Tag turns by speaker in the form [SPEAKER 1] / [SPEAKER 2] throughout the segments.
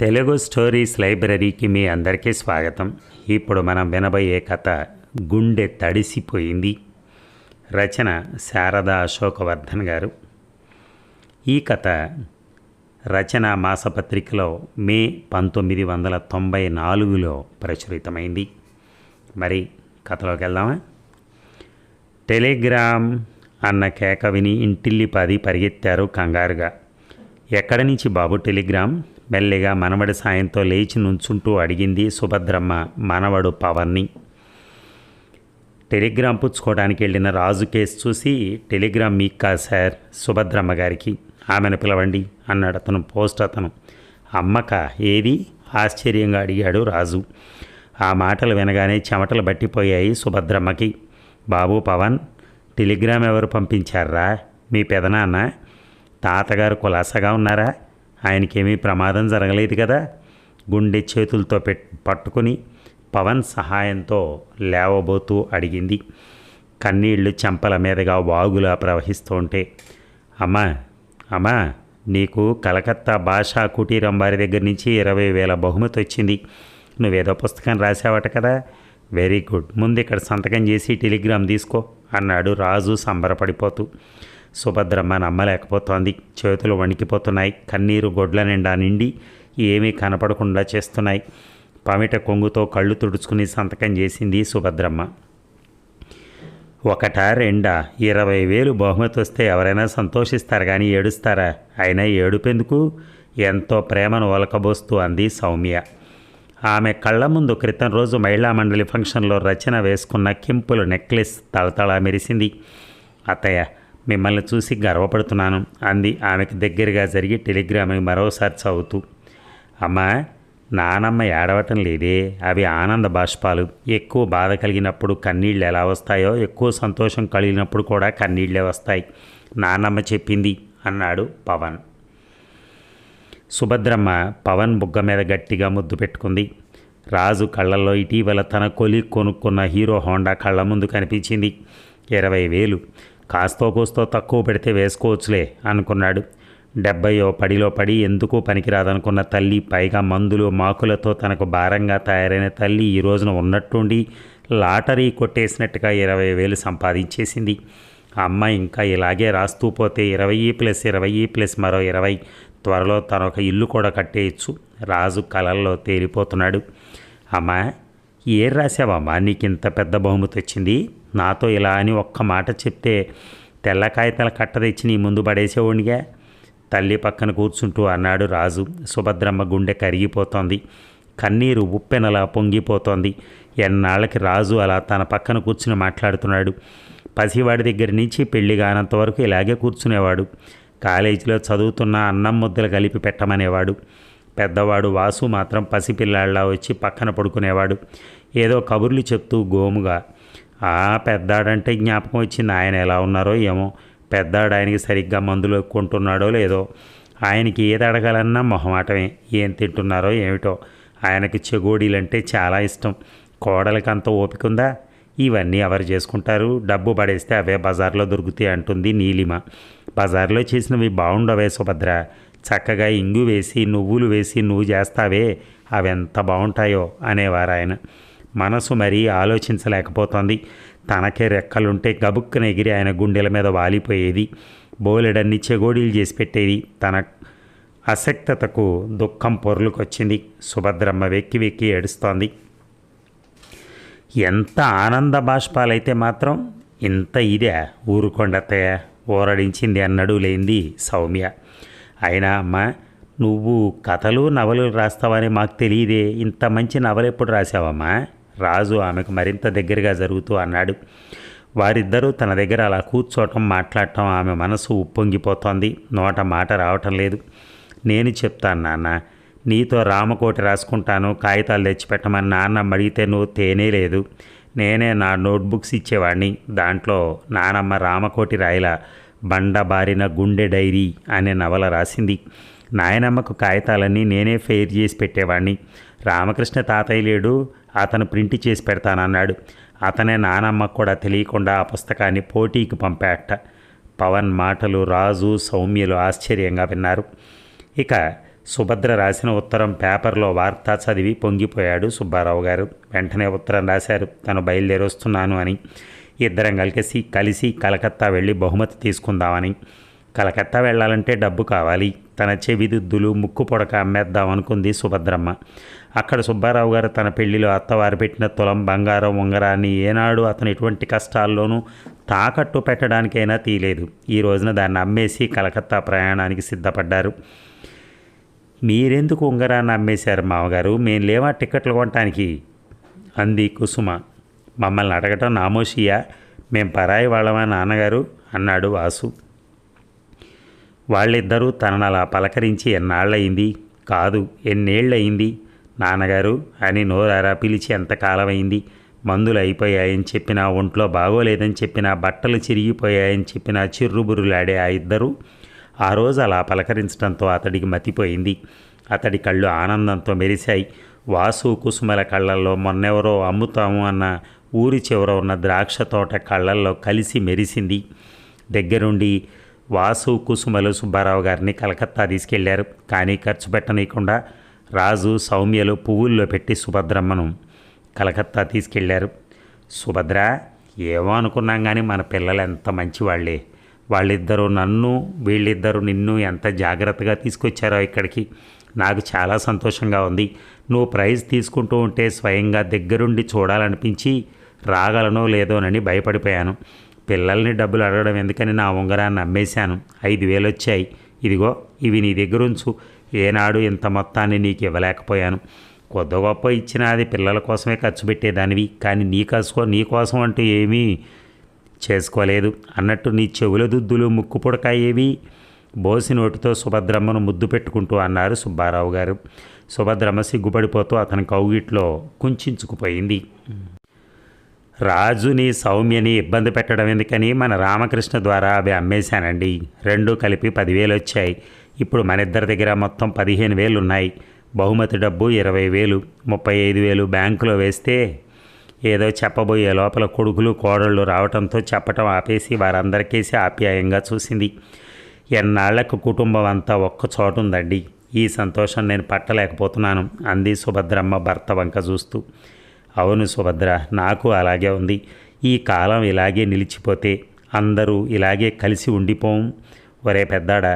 [SPEAKER 1] Telugu stories లైబ్రరీకి మీ అందరికీ స్వాగతం. ఇప్పుడు మనం వినబోయే కథ గుండె తడిసిపోయింది. రచన శారద అశోకవర్ధన్ గారు. ఈ కథ రచన మాసపత్రికలో మే పంతొమ్మిది వందల తొంభై నాలుగులో ప్రచురితమైంది. మరి కథలోకి వెళ్దామా? టెలిగ్రామ్ అన్న కేక విని ఇంటిల్లిపాది పరిగెత్తారు కంగారుగా. ఎక్కడి నుంచి బాబు టెలిగ్రామ్? మెల్లిగా మనవడి సాయంతో లేచి నుంచుంటూ అడిగింది సుభద్రమ్మ మనవడు పవన్ని. టెలిగ్రామ్ పుచ్చుకోవడానికి వెళ్ళిన రాజు కేసు చూసి టెలిగ్రామ్ మీకు కాదు సార్ సుభద్రమ్మ గారికి. ఆమెను పిలవండి అన్నాడు అతను పోస్ట్ అతను. అమ్మక ఏది? ఆశ్చర్యంగా అడిగాడు రాజు. ఆ మాటలు వినగానే చెమటలు బట్టిపోయాయి సుభద్రమ్మకి. బాబు పవన్ టెలిగ్రామ్ ఎవరు పంపించారా? మీ పెదనాన్న? తాతగారు కులాసగా ఉన్నారా? ఆయనకేమీ ప్రమాదం జరగలేదు కదా. గుండె చేతులతో పెట్ పట్టుకుని పవన్ సహాయంతో లేవబోతూ అడిగింది. కన్నీళ్ళు చెంపల మీదుగా వాగులా ప్రవహిస్తూ ఉంటే అమ్మా అమ్మా నీకు కలకత్తా భాషా కుటీరం వారి దగ్గర నుంచి ఇరవై వేల బహుమతి వచ్చింది. నువ్వేదో పుస్తకం రాసావట కదా. Very good. ముందు ఇక్కడ సంతకం చేసి టెలిగ్రామ్ తీసుకో అన్నాడు రాజు సంబరపడిపోతూ. సుభద్రమ్మ నమ్మలేకపోతోంది. చేతులు వణికిపోతున్నాయి. కన్నీరు గొడ్ల నిండా నిండి ఏమీ కనపడకుండా చేస్తున్నాయి. పమిట కొంగుతో కళ్ళు తుడుచుకుని సంతకం చేసింది సుభద్రమ్మ ఒకట రెండా? ఇరవై వేలు బహుమతి వస్తే ఎవరైనా సంతోషిస్తారు కానీ ఏడుస్తారా? అయినా ఏడుపెందుకు? ఎంతో ప్రేమను ఒలకబోస్తూ అంది సౌమ్య. ఆమె కళ్ళ ముందు క్రితం రోజు మహిళా మండలి ఫంక్షన్లో రచన వేసుకున్న కింపులు నెక్లెస్ తలతళ మెరిసింది. అత్తయ్య మిమ్మల్ని చూసి గర్వపడుతున్నాను అంది ఆమెకు దగ్గరగా జరిగి టెలిగ్రామ్ మరోసారి చదువుతూ. అమ్మా నానమ్మ ఏడవటం లేదే అవి ఆనంద బాష్పాలు. ఎక్కువ బాధ కలిగినప్పుడు కన్నీళ్ళు ఎలా వస్తాయో ఎక్కువ సంతోషం కలిగినప్పుడు కూడా కన్నీళ్ళే వస్తాయి. నానమ్మ చెప్పింది అన్నాడు పవన్. సుభద్రమ్మ పవన్ బుగ్గ మీద గట్టిగా ముద్దు పెట్టుకుంది. రాజు కళ్ళల్లో ఇటీవల తన కొలి కొనుక్కున్న హీరో హోండా కళ్ళ ముందు కనిపించింది. ఇరవై వేలు. కాస్తో కూస్తో తక్కువ పెడితే వేసుకోవచ్చులే అనుకున్నాడు. డెబ్బయో పడిలో పడి ఎందుకు పనికిరాదనుకున్న తల్లి పైగా మందులు మాకులతో తనకు భారంగా తయారైన తల్లి ఈ రోజున ఉన్నట్టుండి లాటరీ కొట్టేసినట్టుగా ఇరవై వేలు సంపాదించేసింది. అమ్మ ఇంకా ఇలాగే రాస్తూ పోతే ఇరవై ప్లస్ ఇరవై ప్లస్ మరో ఇరవై. త్వరలో తన ఒక ఇల్లు కూడా కట్టేయచ్చు. రాజు కలల్లో తేలిపోతున్నాడు. అమ్మా ఏం రాసావమ్మా నీకు ఇంత పెద్ద బహుమతి వచ్చింది. నాతో ఇలా అని ఒక్క మాట చెప్తే తెల్ల కాగితాల కట్ట తెచ్చి నీ ముందు పడేసేవాడిగా తల్లి పక్కన కూర్చుంటూ అన్నాడు రాజు. సుభద్రమ్మ గుండె కరిగిపోతోంది. కన్నీరు ఉప్పెనలా పొంగిపోతోంది. ఎన్నాళ్ళకి రాజు అలా తన పక్కన కూర్చుని మాట్లాడుతున్నాడు. పసివాడి దగ్గర నుంచి పెళ్ళి కానంత వరకు ఇలాగే కూర్చునేవాడు. కాలేజీలో చదువుతున్న అన్నం ముద్దలు కలిపి పెట్టమనేవాడు. పెద్దవాడు వాసు మాత్రం పసిపిల్లాళ్ళ వచ్చి పక్కన పడుకునేవాడు. ఏదో కబుర్లు చెప్తూ గోముగా ఆ పెద్దాడంటే జ్ఞాపకం వచ్చింది ఆయన ఎలా ఉన్నారో ఏమో పెద్దాడు ఆయనకి సరిగ్గా మందులు కొంటున్నాడో లేదో ఆయనకి ఏది అడగాలన్నా మొహమాటమే ఏం తింటున్నారో ఏమిటో ఆయనకి చెగోడీలంటే చాలా ఇష్టం. కోడలకి అంత ఓపికుందా ఇవన్నీ ఎవరు చేసుకుంటారు? డబ్బు పడేస్తే అవే బజార్లో దొరుకుతాయి అంటుంది నీలిమ. బజార్లో చేసినవి బాగుండవే సుభద్ర. చక్కగా ఇంగు వేసి నువ్వులు వేసి నువ్వు చేస్తావే అవెంత బాగుంటాయో అనేవారు ఆయన మనసు మరీ ఆలోచించలేకపోతోంది. తనకే రెక్కలుంటే గబుక్కున ఎగిరి ఆయన గుండెల మీద వాలిపోయేది. బోలెడన్ని చెగోడీలు చేసి పెట్టేది. తన అసక్తతకు దుఃఖం పొరులుకొచ్చింది. సుభద్రమ్మ వెక్కి వెక్కి ఏడుస్తోంది. ఎంత ఆనంద బాష్పాలైతే మాత్రం ఇంత ఇదే ఊరుకొండతయ్య ఊరడించింది అన్నడు లేంది సౌమ్య. అయినా అమ్మ నువ్వు కథలు నవలు రాస్తావని మాకు తెలియదే. ఇంత మంచి నవలు ఎప్పుడు రాసావమ్మా రాజు ఆమెకు మరింత దగ్గరగా జరుగుతూ అన్నాడు. వారిద్దరూ తన దగ్గర అలా కూర్చోవటం మాట్లాడటం ఆమె మనసు ఉప్పొంగిపోతోంది. నోట మాట రావటం లేదు. నేను చెప్తాను నాన్న నీతో రామకోటి రాసుకుంటాను కాగితాలు తెచ్చిపెట్టమని నాన్నమ్మ అడిగితే నువ్వు తేనే లేదు. నేనే నా నోట్బుక్స్ ఇచ్చేవాడిని దాంట్లో నానమ్మ రామకోటి రాయల బండబారిన గుండె డైరీ అనే నవల రాసింది. నాయనమ్మకు కాగితాలన్నీ నేనే ఫెయిర్ చేసి పెట్టేవాడిని రామకృష్ణ తాతయ్య లేడు అతను ప్రింట్ చేసి పెడతానన్నాడు. అతనే నానమ్మకు కూడా తెలియకుండా ఆ పుస్తకాన్ని పోటీకి పంపాట పవన్ మాటలు రాజు సౌమ్యులు ఆశ్చర్యంగా విన్నారు. ఇక సుభద్ర రాసిన ఉత్తరం పేపర్లో వార్త చదివి పొంగిపోయాడు సుబ్బారావు గారు. వెంటనే ఉత్తరం రాశారు తను బయలుదేరొస్తున్నాను అని. ఇద్దరం కలిసి కలిసి కలకత్తా వెళ్ళి బహుమతి తీసుకుందామని. కలకత్తా వెళ్ళాలంటే డబ్బు కావాలి. తన చెవిదిద్దులు ముక్కు పొడక అమ్మేద్దాం అనుకుంది సుభద్రమ్మ. అక్కడ సుబ్బారావు గారు తన పెళ్ళిలో అత్తవారు పెట్టిన తులం బంగారం ఉంగరాన్ని ఏనాడు అతను ఎటువంటి కష్టాల్లోనూ తాకట్టు పెట్టడానికైనా తీయలేదు. ఈ రోజున దాన్ని అమ్మేసి కలకత్తా ప్రయాణానికి సిద్ధపడ్డారు. మీరెందుకు ఉంగరాన్ని అమ్మేశారు మామగారు? మేము లేవా టికెట్లు కొనటానికి? అంది కుసుమ. మమ్మల్ని అడగటం నామోషియా మేం పరాయి వాళ్ళమా నాన్నగారు? అన్నాడు వాసు. వాళ్ళిద్దరూ తనను అలా పలకరించి ఎన్నాళ్ళయింది? కాదు ఎన్నేళ్ళయింది? నాన్నగారు అని నోరారా పిలిచి ఎంతకాలమైంది మందులు అయిపోయాయని చెప్పినా ఒంట్లో బాగోలేదని చెప్పినా బట్టలు చిరిగిపోయాయని చెప్పినా చిర్రుబురులాడే ఆ ఇద్దరు ఆ రోజు అలా పలకరించడంతో అతడికి మతిపోయింది. అతడి కళ్ళు ఆనందంతో మెరిశాయి. వాసు కుసుమల కళ్ళల్లో మొన్నెవరో అమ్ముతాము అన్న ఊరి చివర ఉన్న ద్రాక్ష తోట కళ్ళల్లో కలిసి మెరిసింది. దగ్గరుండి వాసు కుసుమలు సుబ్బారావు గారిని కలకత్తా తీసుకెళ్ళారు. కానీ ఖర్చు పెట్టనీయకుండా రాజు సౌమ్యలు పువ్వుల్లో పెట్టి సుభద్రమ్మను కలకత్తా తీసుకెళ్ళారు. సుభద్ర ఏమో అనుకున్నాం కానీ మన పిల్లలు ఎంత మంచివాళ్ళే. వాళ్ళిద్దరూ నన్ను వీళ్ళిద్దరూ నిన్ను ఎంత జాగ్రత్తగా తీసుకొచ్చారో ఇక్కడికి నాకు చాలా సంతోషంగా ఉంది. నువ్వు ప్రైజ్ తీసుకుంటూ ఉంటే స్వయంగా దగ్గరుండి చూడాలనిపించి రాగలనో లేదోనని భయపడిపోయాను. పిల్లల్ని డబ్బులు అడగడం ఎందుకని నా ఉంగరాన్ని అమ్మేశాను ఐదు వేలు వచ్చాయి ఇదిగో ఇవి నీ దగ్గర ఉంచు ఏనాడు ఇంత మొత్తాన్ని నీకు ఇవ్వలేకపోయాను కొద్ది గొప్ప ఇచ్చిన అది పిల్లల కోసమే ఖర్చు పెట్టేదానివి. కానీ నీ కసుకో నీ కోసం అంటూ ఏమీ చేసుకోలేదు. అన్నట్టు నీ చెవుల దుద్దులు ముక్కు పుడకాయేవి. బోసి నోటితో సుభద్రమ్మను ముద్దు పెట్టుకుంటూ అన్నారు సుబ్బారావు గారు సుభద్రమ్మ సిగ్గుపడిపోతూ అతని కౌగిట్లో కుంచుకుపోయింది. రాజుని సౌమ్యని ఇబ్బంది పెట్టడం ఎందుకని మన రామకృష్ణ ద్వారా అవి అమ్మేశానండి. రెండు కలిపి పదివేలు వచ్చాయి. ఇప్పుడు మన ఇద్దరి దగ్గర మొత్తం పదిహేను వేలు ఉన్నాయి. బహుమతి డబ్బు ఇరవై వేలు ముప్పై ఐదు వేలు బ్యాంకులో వేస్తే ఏదో చెప్పబోయే లోపల కొడుకులు కోడళ్ళు రావడంతో చెప్పటం ఆపేసి వారందరికేసి ఆప్యాయంగా చూసింది. ఎన్నాళ్ళకు కుటుంబం అంతా ఒక్క చోట ఉందండి. ఈ సంతోషం నేను పట్టలేకపోతున్నాను. అంది సుభద్రమ్మ భర్త వంక చూస్తూ. అవును సుభద్ర నాకు అలాగే ఉంది. ఈ కాలం ఇలాగే నిలిచిపోతే అందరూ ఇలాగే కలిసి ఉండిపోం. ఒరే పెద్దాడా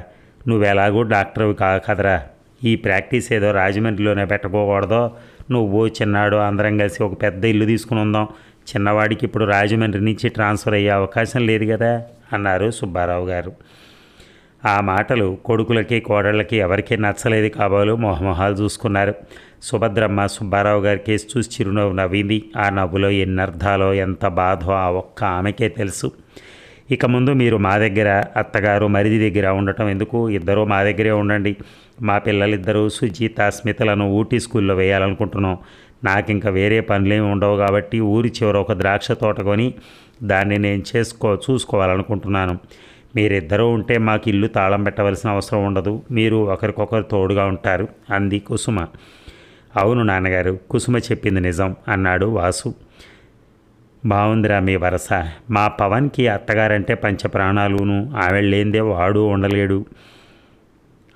[SPEAKER 1] నువ్వెలాగో డాక్టర్వి కా కదరా. ఈ ప్రాక్టీస్ ఏదో రాజమండ్రిలోనే పెట్టుకోకూడదో నువ్వు చిన్నాడు అందరం కలిసి ఒక పెద్ద ఇల్లు తీసుకుని ఉందాం. చిన్నవాడికి ఇప్పుడు రాజమండ్రి నుంచి ట్రాన్స్ఫర్ అయ్యే అవకాశం లేదు కదా అన్నారు సుబ్బారావు గారు. ఆ మాటలు కొడుకులకి కోడళ్ళకి ఎవరికీ నచ్చలేదు కాబోలు మొహమొహాలు చూసుకున్నారు. సుభద్రమ్మ సుబ్బారావు గారి కేసు చూసి చిరునవ్వు నవ్వింది. ఆ నవ్వులో ఎన్ని అర్థాలో ఎంత బాధో ఆ ఒక్క ఆమెకే తెలుసు. ఇక ముందు మీరు మా దగ్గర అత్తగారు మరిది దగ్గర ఉండటం ఎందుకు? ఇద్దరూ మా దగ్గరే ఉండండి. మా పిల్లలిద్దరూ సుజీత స్మితలను ఊటీ స్కూల్లో వేయాలనుకుంటున్నాం. నాకు ఇంకా వేరే పనులేమి ఉండవు కాబట్టి ఊరి చివర ఒక ద్రాక్ష తోట కొని దాన్ని నేను చేసుకో చూసుకోవాలనుకుంటున్నాను. మీరిద్దరూ ఉంటే మాకు ఇల్లు తాళం పెట్టవలసిన అవసరం ఉండదు. మీరు ఒకరికొకరు తోడుగా ఉంటారు. అంది కుసుమ. అవును నాన్నగారు కుసుమ చెప్పింది నిజం అన్నాడు వాసు. బాగుందిరా మీ వరస. మా పవన్కి అత్తగారంటే పంచప్రాణాలును ఆవిడ లేనిదే వాడు ఉండలేడు.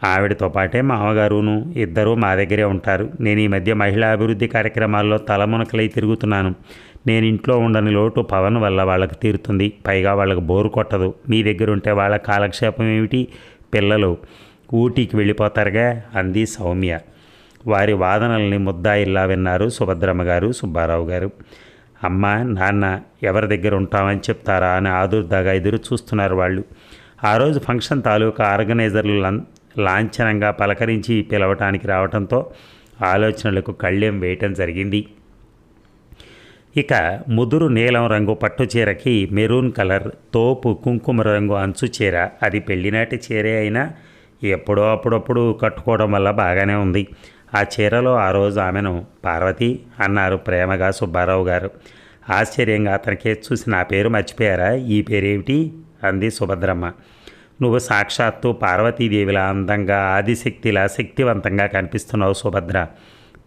[SPEAKER 1] ఆవిడతో పాటే మామగారును ఇద్దరూ మా దగ్గరే ఉంటారు. నేను ఈ మధ్య మహిళా అభివృద్ధి కార్యక్రమాల్లో తలమునకలై తిరుగుతున్నాను. నేను ఇంట్లో ఉండని లోటు పవన్ వల్ల వాళ్ళకి తీరుతుంది. పైగా వాళ్ళకి బోరు కొట్టదు. మీ దగ్గర ఉంటే వాళ్ళ కాలక్షేపం ఏమిటి? పిల్లలు. ఊటీకి వెళ్ళిపోతారుగా అంది సౌమ్య. వారి వాదనల్ని ముద్దాయిల్లా విన్నారు సుభద్రమ్మ గారు సుబ్బారావు గారు. అమ్మ నాన్న ఎవరి దగ్గర ఉంటామని చెప్తారా? అని ఆదుర్దాగా ఎదురు చూస్తున్నారు వాళ్ళు. ఆ రోజు ఫంక్షన్ తాలూకా ఆర్గనైజర్లు లాంఛనంగా పలకరించి పిలవటానికి రావడంతో ఆలోచనలకు కళ్ళెం వేయటం జరిగింది. ఇక ముదురు నీలం రంగు పట్టు చీరకి మెరూన్ కలర్ తోపు కుంకుమ రంగు అంచు చీర. అది పెళ్ళినాటి చీరే అయినా ఎప్పుడో అప్పుడప్పుడు కట్టుకోవడం వల్ల బాగానే ఉంది. ఆ చీరలో ఆ రోజు ఆమెను పార్వతి అన్నారు ప్రేమగా సుబ్బారావు గారు. ఆశ్చర్యంగా అతనికే చూసి నా పేరు మర్చిపోయారా? ఈ పేరేమిటి? అంది సుభద్రమ్మ. నువ్వు సాక్షాత్తు పార్వతీదేవిలా అందంగా ఆదిశక్తిలా శక్తివంతంగా కనిపిస్తున్నావు సుభద్ర.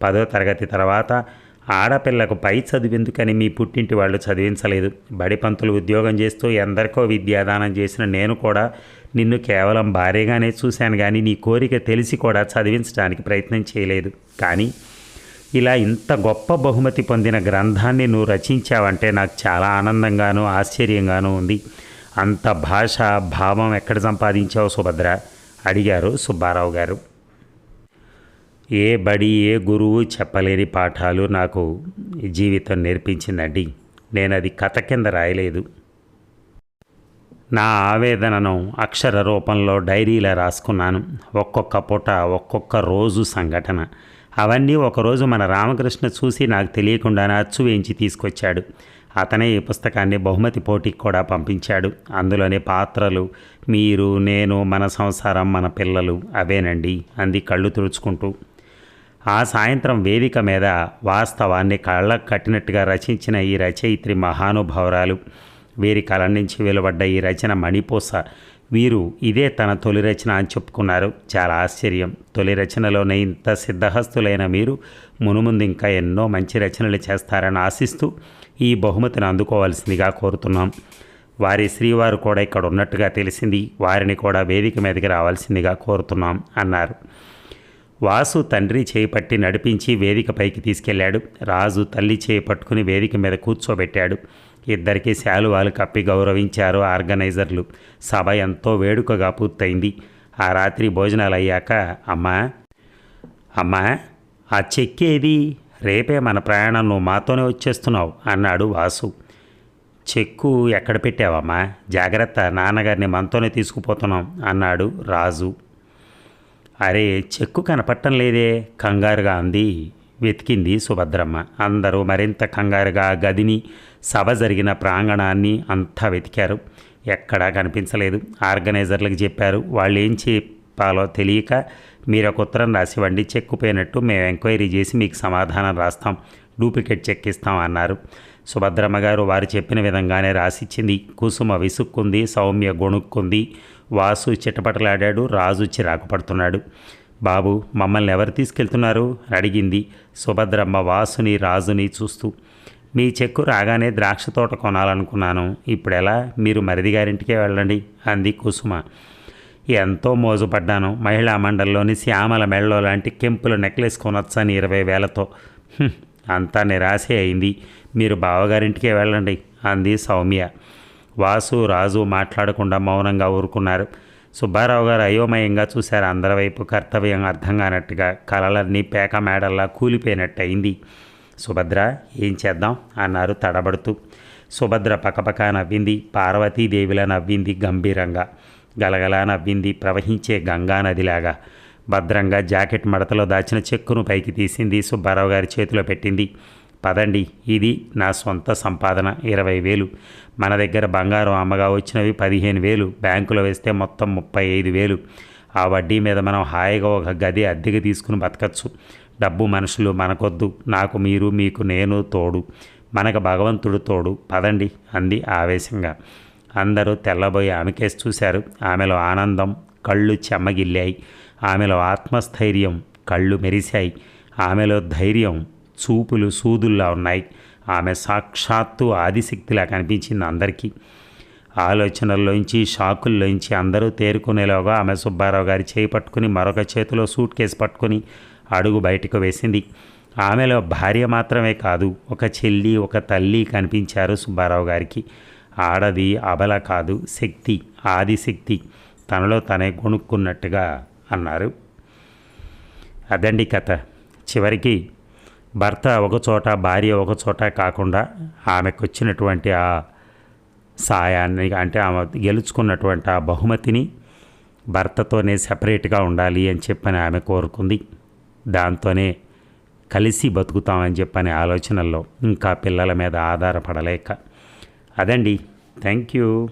[SPEAKER 1] పదో తరగతి తర్వాత ఆడపిల్లకు పై చదివేందుకని మీ పుట్టింటి వాళ్ళు చదివించలేదు? బడిపంతులు ఉద్యోగం చేస్తూ ఎందరికో విద్యాదానం చేసిన నేను కూడా నిన్ను కేవలం భార్యగానే చూశాను కానీ నీ కోరిక తెలిసి కూడా చదివించడానికి ప్రయత్నం చేయలేదు. కానీ ఇలా ఇంత గొప్ప బహుమతి పొందిన గ్రంథాన్ని నువ్వు రచించావంటే నాకు చాలా ఆనందంగాను ఆశ్చర్యంగానూ ఉంది. అంత భాష భావం ఎక్కడ సంపాదించావు సుభద్ర? అడిగారు సుబ్బారావు గారు. ఏ బడి ఏ గురువు చెప్పలేని పాఠాలు నాకు జీవితం నేర్పించిందండి. నేను అది కథ కింద రాయలేదు. నా ఆవేదనను అక్షర రూపంలో డైరీలో రాసుకున్నాను. ఒక్కొక్క పూట ఒక్కొక్క రోజు సంఘటన. అవన్నీ ఒకరోజు మన రామకృష్ణ చూసి నాకు తెలియకుండానే అచ్చు వేయించి తీసుకొచ్చాడు. అతనే ఈ పుస్తకాన్ని బహుమతి పోటీకి కూడా పంపించాడు. అందులోని పాత్రలు మీరు నేను మన సంసారం మన పిల్లలు అవేనండి అంది కళ్ళు తుడుచుకుంటూ. ఆ సాయంత్రం వేదిక మీద వాస్తవాన్ని కళ్ళకు కట్టినట్టుగా రచించిన ఈ రచయిత్రి మహానుభావురాలు. వీరి కళ నుంచి వెలువడ్డ ఈ రచన మణిపూస. వీరు ఇదే తన తొలి రచన అని చెప్పుకున్నారు. చాలా ఆశ్చర్యం. తొలి రచనలోనే ఇంత సిద్ధహస్తులైన మీరు మునుముందు ఇంకా ఎన్నో మంచి రచనలు చేస్తారని ఆశిస్తూ ఈ బహుమతిని అందుకోవాల్సిందిగా కోరుతున్నాం. వారి శ్రీవారు కూడా ఇక్కడ ఉన్నట్టుగా తెలిసింది. వారిని కూడా వేదిక మీదకి రావాల్సిందిగా కోరుతున్నాం అన్నారు. వాసు తండ్రి చేపట్టి నడిపించి వేదికపైకి తీసుకెళ్ళాడు. రాజు తల్లి చేయి పట్టుకుని వేదిక మీద కూర్చోబెట్టాడు. ఇద్దరికీ శాలువాలు కప్పి గౌరవించారు ఆర్గనైజర్లు. సభ ఎంతో వేడుకగా పూర్తయింది. ఆ రాత్రి భోజనాలు అయ్యాక అమ్మా అమ్మా ఆ చెక్కేది రేపే మన ప్రయాణం నువ్వు మాతోనే వచ్చేస్తున్నావు అన్నాడు వాసు. చెక్కు ఎక్కడ పెట్టావమ్మా? జాగ్రత్త నాన్నగారిని మనతోనే తీసుకుపోతున్నాం అన్నాడు రాజు. అరే చెక్కు కనపట్టం లేదే? కంగారుగా అంది వెతికింది సుభద్రమ్మ. అందరూ మరింత కంగారుగా గదిని సభ జరిగిన ప్రాంగణాన్ని అంతా వెతికారు. ఎక్కడా కనిపించలేదు. ఆర్గనైజర్లకు చెప్పారు. వాళ్ళు ఏం చెప్పాలో తెలియక మీరు ఒక ఉత్తరం రాసివ్వండి చెక్కుపోయినట్టు మేము ఎంక్వైరీ చేసి మీకు సమాధానం రాస్తాం డూప్లికేట్ చెక్ ఇస్తాం అన్నారు. సుభద్రమ్మ గారు వారు చెప్పిన విధంగానే రాసిచ్చింది. కుసుమ విసుక్కుంది సౌమ్య గొణుక్కుంది. వాసు చిటపటలాడాడు రాజు చిరాకు పడుతున్నాడు. బాబు మమ్మల్ని ఎవరు తీసుకెళ్తున్నారు? అడిగింది సుభద్రమ్మ వాసుని రాజుని చూస్తూ. మీ చెక్కు రాగానే ద్రాక్ష తోట కొనాలనుకున్నాను. ఇప్పుడెలా? మీరు మరిది గారింటికే వెళ్ళండి అంది కుసుమ. ఎంతో మోజుపడ్డాను. మహిళా మండలిలోని శ్యామల మెళ్ళో లాంటి కెంపుల నెక్లెస్ కొనొచ్చని ఇరవై వేలతో. అంతా నిరాశే అయింది. మీరు బావగారింటికే వెళ్ళండి అంది సౌమ్య. వాసు రాజు మాట్లాడకుండా మౌనంగా ఊరుకున్నారు. సుబ్బారావు గారు అయోమయంగా చూశారు. అందరి వైపు కర్తవ్యం అర్థం కానట్టుగా కలలన్నీ పేక మేడల్లా కూలిపోయినట్టు అయింది సుభద్ర ఏం చేద్దాం? అన్నారు తడబడుతూ. సుభద్ర పకపక నవ్వింది. పార్వతీదేవిలా నవ్వింది గంభీరంగా. గలగలా నవ్వింది ప్రవహించే గంగా నదిలాగా. భద్రంగా జాకెట్ మడతలో దాచిన చెక్కును పైకి తీసింది సుబ్బారావు గారి చేతిలో పెట్టింది. పదండి ఇది నా సొంత సంపాదన ఇరవై వేలు. మన దగ్గర బంగారం అమ్మగా వచ్చినవి పదిహేను వేలు బ్యాంకులో వేస్తే మొత్తం ముప్పై ఐదు వేలు. ఆ వడ్డీ మీద మనం హాయిగా ఒక గది అద్దెకి తీసుకుని బతకచ్చు. డబ్బు మనుషులు మనకొద్దు నాకు మీరు మీకు నేను తోడు. మనకు భగవంతుడు తోడు. పదండి అంది ఆవేశంగా. అందరూ తెల్లబోయి ఆమెకేసి చూశారు. ఆమెలో ఆనందం కళ్ళు చెమ్మగిల్లాయి ఆమెలో ఆత్మస్థైర్యం కళ్ళు మెరిశాయి. ఆమెలో ధైర్యం చూపులు సూదుల్లా ఉన్నాయి. ఆమె సాక్షాత్తు ఆదిశక్తిలా కనిపించింది అందరికీ. ఆలోచనల్లోంచి షాకుల్లోంచి అందరూ తేరుకునేలోగా ఆమె సుబ్బారావు గారి చేయి పట్టుకుని మరొక చేతిలో సూట్ కేసు పట్టుకుని అడుగు బయటకు వేసింది. ఆమెలో భార్య మాత్రమే కాదు ఒక చెల్లి ఒక తల్లి కనిపించారు సుబ్బారావు గారికి. ఆడది అబల కాదు శక్తి ఆదిశక్తి. తనలో తనే కొనుక్కున్నట్టుగా అన్నారు. అదండి కథ. చివరికి భర్త ఒకచోట భార్య ఒకచోట కాకుండా ఆమెకు వచ్చినటువంటి ఆ సాయాన్ని అంటే ఆమె గెలుచుకున్నటువంటి ఆ బహుమతిని భర్తతోనే సపరేట్గా ఉండాలి అని చెప్పని ఆమె కోరుకుంది. దాంతోనే కలిసి బతుకుతామని చెప్పని ఆలోచనల్లో ఇంకా పిల్లల మీద ఆధారపడలేక. అదండి. Thank you.